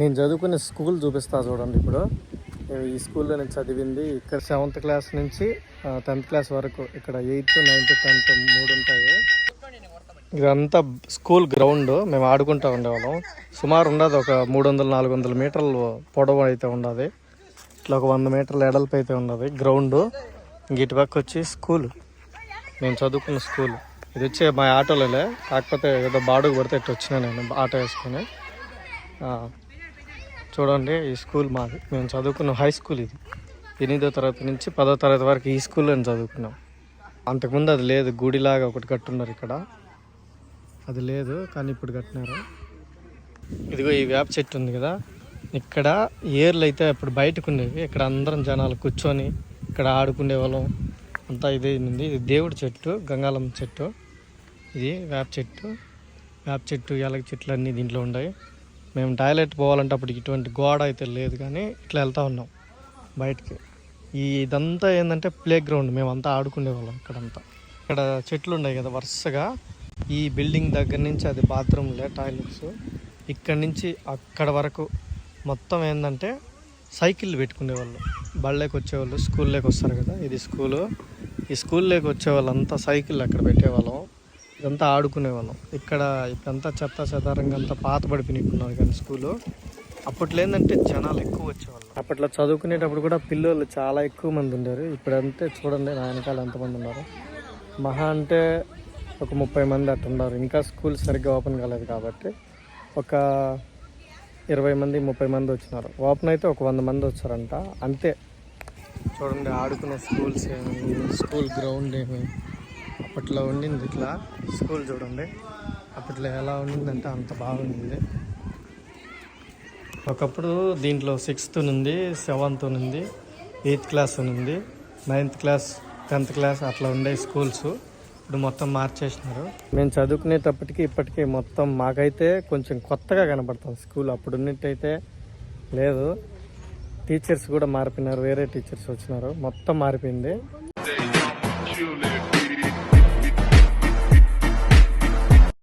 నేను చదువుకునే స్కూల్ చూపిస్తా చూడండి ఇప్పుడు. ఈ స్కూల్లో నేను చదివింది ఇక్కడ సెవెంత్ క్లాస్ నుంచి టెన్త్ క్లాస్ వరకు ఇక్కడ ఎయిత్ నైన్త్ టెన్త్ మూడు ఉంటాయి. ఇదంతా స్కూల్ గ్రౌండ్ మేము ఆడుకుంటా ఉండేవాళ్ళం. సుమారు ఉండదు ఒక మూడు వందల నాలుగు వందల మీటర్లు పొడవు అయితే ఉండదు. ఇట్లా ఒక వంద మీటర్ల ఎడల్పు అయితే ఉండదు గ్రౌండ్. ఇంక ఇటు పక్క వచ్చి స్కూల్. నేను చదువుకున్న స్కూల్. ఇది వచ్చి మా ఆటోలోలే కాకపోతే ఏదో బాడుగు పడితే ఇటు వచ్చిన నేను ఆటో వేసుకొని. చూడండి ఈ స్కూల్ మాది. మేము చదువుకున్న హై స్కూల్ ఇది. ఎనిమిదో తరగతి నుంచి పదో తరగతి వరకు ఈ స్కూల్లో చదువుకున్నాం. అంతకుముందు అది లేదు గుడిలాగా ఒకటి కట్టున్నారు ఇక్కడ. అది లేదు కానీ ఇప్పుడు కట్టినారు. ఇదిగో ఈ వేప చెట్టు ఉంది కదా. ఇక్కడ ఏర్లు అయితే అప్పుడు బయటకు ఉండేవి ఇక్కడ అందరం జనాలు కూర్చొని ఇక్కడ ఆడుకునే వాళ్ళం. అంతా ఇదే ఉంది. ఇది దేవుడి చెట్టు గంగాలం చెట్టు. ఇది వేప చెట్టు. వేప చెట్టు ఎలక చెట్లు అన్నీ దీంట్లో ఉన్నాయి. మేము టాయిలెట్ పోవాలంటే అప్పటికి ఇటువంటి గోడ అయితే లేదు కానీ ఇట్లా వెళ్తూ ఉన్నాం బయటికి. ఈ ఇదంతా ఏంటంటే ప్లే గ్రౌండ్ మేమంతా ఆడుకునే వాళ్ళం ఇక్కడంతా. ఇక్కడ చెట్లు ఉన్నాయి కదా వరుసగా. ఈ బిల్డింగ్ దగ్గర నుంచి అది బాత్రూమ్లే టాయిలెట్స్. ఇక్కడ నుంచి అక్కడ వరకు మొత్తం ఏంటంటే సైకిల్ పెట్టుకునేవాళ్ళు. బళ్ళకి వచ్చేవాళ్ళు స్కూల్లోకి వస్తారు కదా ఇది స్కూలు. ఈ స్కూల్లోకి వచ్చే వాళ్ళంతా సైకిల్ అక్కడ పెట్టేవాళ్ళం. ఇదంతా ఆడుకునేవాళ్ళం. ఇక్కడ ఇప్పుడంతా చెత్త చెదారంగా అంతా పాత పడిపోయినట్టున్నారు కానీ స్కూలు. అప్పట్లో ఏంటంటే జనాలు ఎక్కువ వచ్చేవాళ్ళు. అప్పట్లో చదువుకునేటప్పుడు కూడా పిల్లలు చాలా ఎక్కువ మంది ఉండేవారు. ఇప్పుడంతే చూడండి నా వెనకాల ఎంతమంది ఉన్నారు. మహా అంటే ఒక ముప్పై మంది అట్టున్నారు ఇంకా స్కూల్ సరిగ్గా ఓపెన్ కాలేదు కాబట్టి ఒక ఇరవై మంది ముప్పై మంది వచ్చినారు. ఓపెన్ అయితే ఒక వంద మంది వచ్చారంట. అంతే. చూడండి ఆడుకునే స్కూల్స్ ఏమి స్కూల్ గ్రౌండ్ ఏమి. అప్పట్లో ఉండింది ఇట్లా. స్కూల్ చూడండి. అప్పట్లో ఎలా ఉండిందంటే అంత బాగుండింది ఒకప్పుడు దీంట్లో సిక్స్త్ నుండి సెవెంత్ నుండి ఎయిత్ క్లాస్ నుండి నైన్త్ క్లాస్ టెన్త్ క్లాస్ అట్లా ఉండే స్కూల్స్. ఇప్పుడు మొత్తం మార్చేసినారు. మేము చదువుకునేటప్పటికి ఇప్పటికీ మొత్తం మాకైతే కొంచెం కొత్తగా కనబడతాం స్కూల్ అప్పుడు ఉన్నట్టయితే లేదు. టీచర్స్ కూడా మారిపోయినారు. వేరే టీచర్స్ వచ్చినారు. మొత్తం మారిపోయింది.